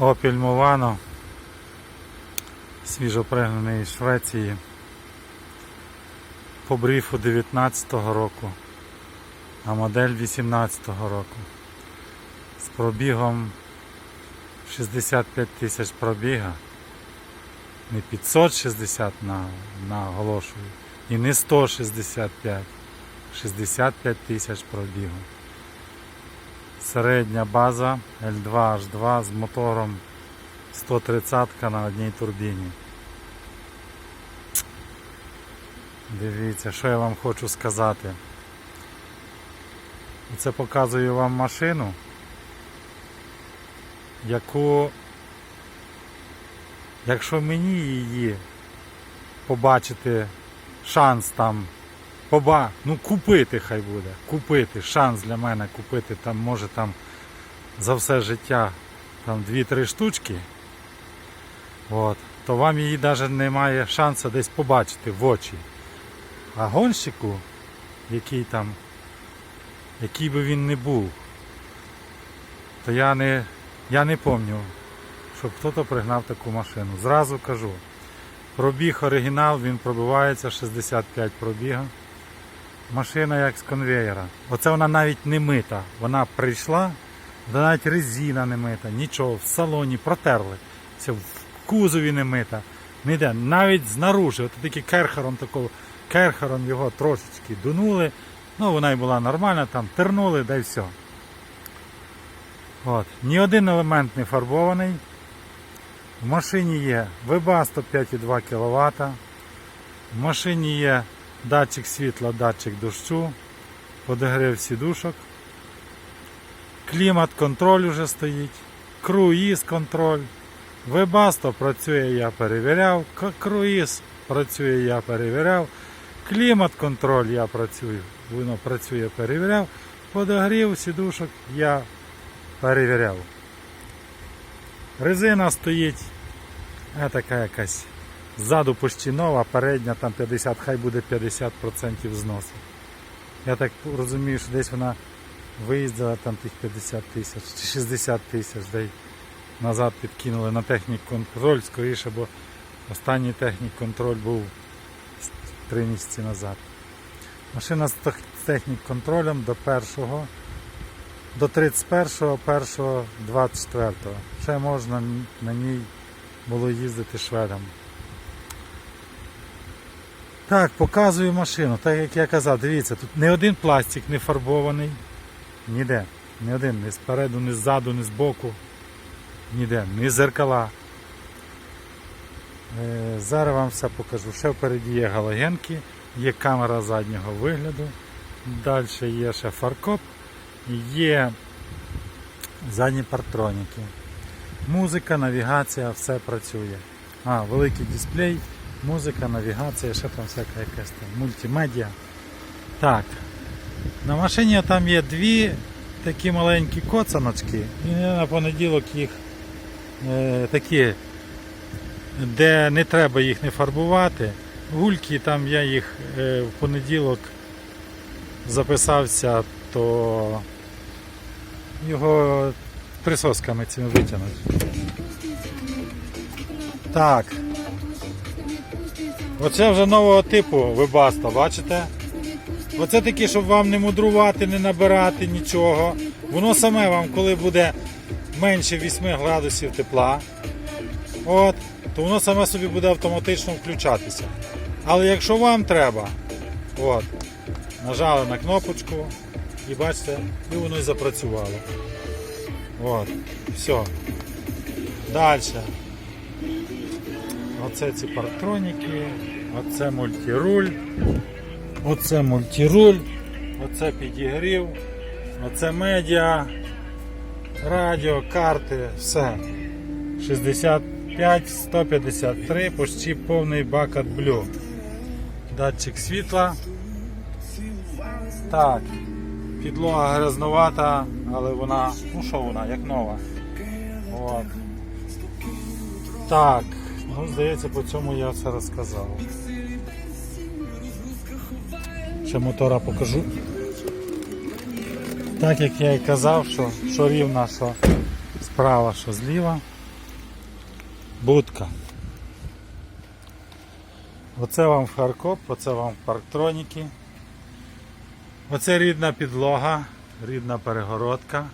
Opel Movano, свіжопригнаний із Швеції, по бріфу 19-го року, а модель 18-го року. З пробігом 65 тисяч пробіга. Не 560 на, наголошую, і не 165, 65 тисяч пробігу. Середня база L2H2 з мотором 130 на одній турбіні. Дивіться, що я вам хочу сказати. Це показую вам машину, яку, якщо мені її побачити шанс там поба... ну купити хай буде, купити, шанс для мене купити там може там за все життя там 2-3 штучки, от, то вам її навіть немає шансу десь побачити в очі. А гонщику, який там, який би він не був, то я не, я не пам'ятаю, щоб хтось пригнав таку машину. Зразу кажу. Пробіг оригінал, він пробивається 65 пробіга. Машина як з конвеєра. Оце вона навіть не мита. Вона прийшла, навіть резина не мита, нічого, в салоні протерли. Все, в кузові не мита. Ніде, навіть знаружи, от тільки керхером такого, керхером його трошечки дунули. Ну, вона й була нормальна, там тернули, да й все. От. Ні один елемент не фарбований. В машині є ВБА 105,2 кВт. В машині є датчик світла, датчик дощу, подогрів сідушок. Клімат контроль уже стоїть, круїз контроль. Вебасто працює, я перевіряв, круїз працює, я перевіряв. Клімат контроль я працюю, воно працює, перевіряв. Подогрів сідушок я перевіряв. Резина стоїть е, така якась ззаду почти нова, передня там 50, хай буде 50% зносу. Я так розумію, що десь вона виїздила там тих 50 тисяч чи 60 тисяч, де назад підкинули на технік контроль скоріше, бо останній технік контроль був три місяці назад. Машина з технік контролем до першого до 31.01.24. Ще можна на ній було їздити шведом. Так, показую машину. Так як я казав, дивіться, тут не один пластик не фарбований. Ніде. Ні один, ні спереду, ні ззаду, ні збоку. Ніде, ні зеркала. Е, зараз вам все покажу. Ще впереді є галогенки, є камера заднього вигляду. Далі є ще фаркоп. Є задні партроніки. Музика, навігація, все працює. А, великий дисплей, музика, навігація, ще там всяка якась там мультимедіа. Так. На машині там є дві такі маленькі коцаночки. І на понеділок їх е, такі, де не треба їх не фарбувати. Гульки там я їх е, в понеділок записався, то його присосками цими витягнуть. Так. Оце вже нового типу вибаста, бачите? Оце такі, щоб вам не мудрувати, не набирати нічого. Воно саме вам, коли буде менше 8 градусів тепла, от, то воно саме собі буде автоматично включатися. Але якщо вам треба, от, нажали на кнопочку і бачите, і воно і запрацювало. От, все. Далі. Оце ці партроніки, оце мультируль, оце мультируль, оце підігрів, оце медіа, радіо, карти, все. 65, 153, почти повний бак Blue. Датчик світла. Так. Підлога грязновата, але вона, ну що вона, як нова. От. Так, ну здається, по цьому я все розказав. Ще мотора покажу. Так як я і казав, що, що рівна, що справа, що зліва. Будка. Оце вам фаркоп, оце вам парктроніки. Оце рідна підлога, рідна перегородка.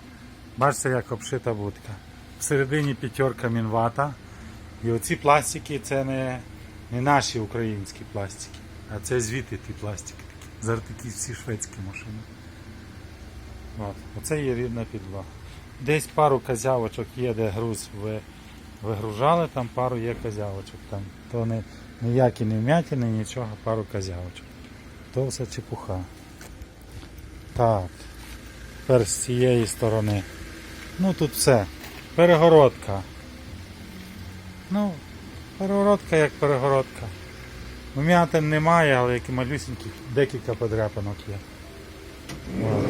Бачите, як обшита будка. Всередині п'ятерка мінвата. І оці пластики це не, не наші українські пластики, а це звідти ті пластики. такі. Зараз такі всі шведські машини. От. Оце є рідна підлога. Десь пару козявочок є, де груз ви, вигружали, там пару є козявочок. Там. То не, ніякі не вмятини, нічого, пару козявочок. То все чепуха. Так. Тепер з цієї сторони. Ну тут все. Перегородка. Ну, перегородка як перегородка. Вмятин немає, але які малюсінькі, декілька подряпинок є. От.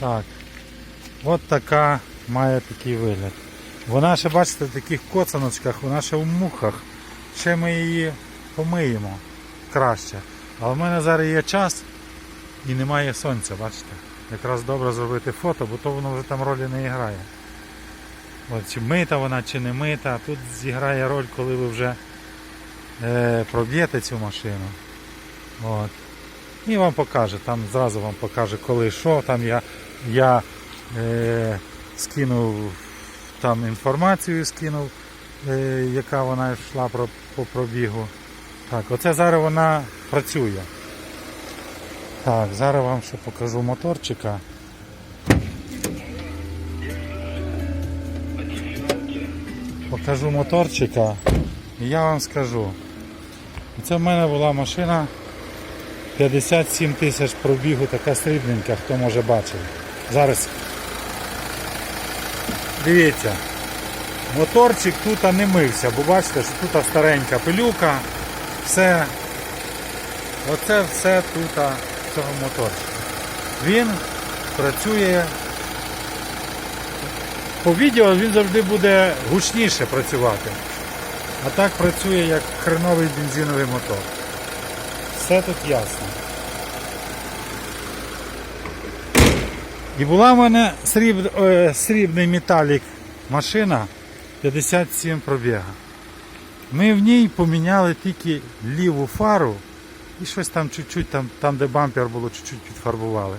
Так. От така має такий вигляд. Вона ще, бачите, в таких коцаночках, вона ще в мухах. Ще ми її помиємо краще. Але в мене зараз є час і немає сонця, бачите. Якраз добре зробити фото, бо то воно вже там ролі не грає. Чи мита вона, чи не мита. Тут зіграє роль, коли ви вже е, проб'єте цю машину. От. І вам покаже, там зразу вам покаже, коли що. Там я, я е, скинув там інформацію, скинув, е, яка вона йшла про, по пробігу. Так, оце зараз вона працює. Так, зараз вам ще покажу моторчика. Покажу моторчика і я вам скажу. Це в мене була машина 57 тисяч пробігу, така срібненька, хто може бачив. Зараз дивіться, моторчик тут не мився, бо бачите, що тут старенька пилюка, все, оце все тут цього моторчика. Він працює. По відео він завжди буде гучніше працювати. А так працює як хреновий бензиновий мотор. Все тут ясно. І була в мене сріб, е, срібний металік машина 57 пробіга. Ми в ній поміняли тільки ліву фару і щось там чуть-чуть, там, там де бампер було, чуть-чуть підфарбували.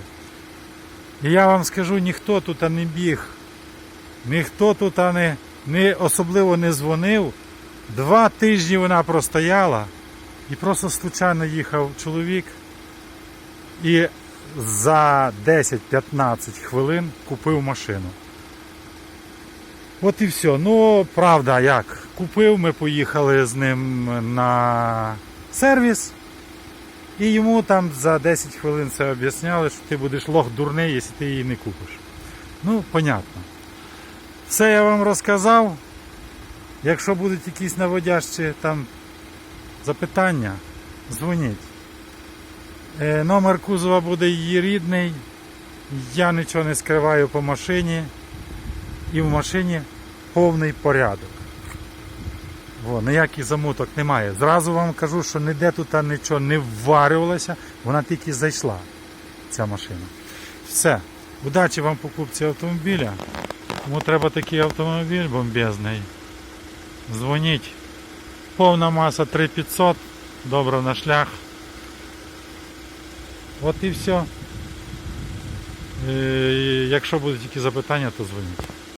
І я вам скажу, ніхто тут не біг, ніхто тут не, не особливо не дзвонив. Два тижні вона простояла і просто случайно їхав чоловік і за 10-15 хвилин купив машину. От і все. Ну, правда, як? Купив, ми поїхали з ним на сервіс. І йому там за 10 хвилин це об'ясняли, що ти будеш лох дурний, якщо ти її не купиш. Ну, понятно. Все я вам розказав. Якщо будуть якісь наводящі там запитання, дзвоніть. Е, номер кузова буде її рідний. Я нічого не скриваю по машині. І в машині повний порядок. О, ніяких замуток немає. Зразу вам кажу, що ніде тут нічого не вварювалося, вона тільки зайшла, ця машина. Все. Удачі вам покупці автомобіля. Кому треба такий автомобіль бомбезний. Дзвоніть. Повна маса 3500, добре на шлях. От і все. Е, Якщо будуть які запитання, то дзвоніть.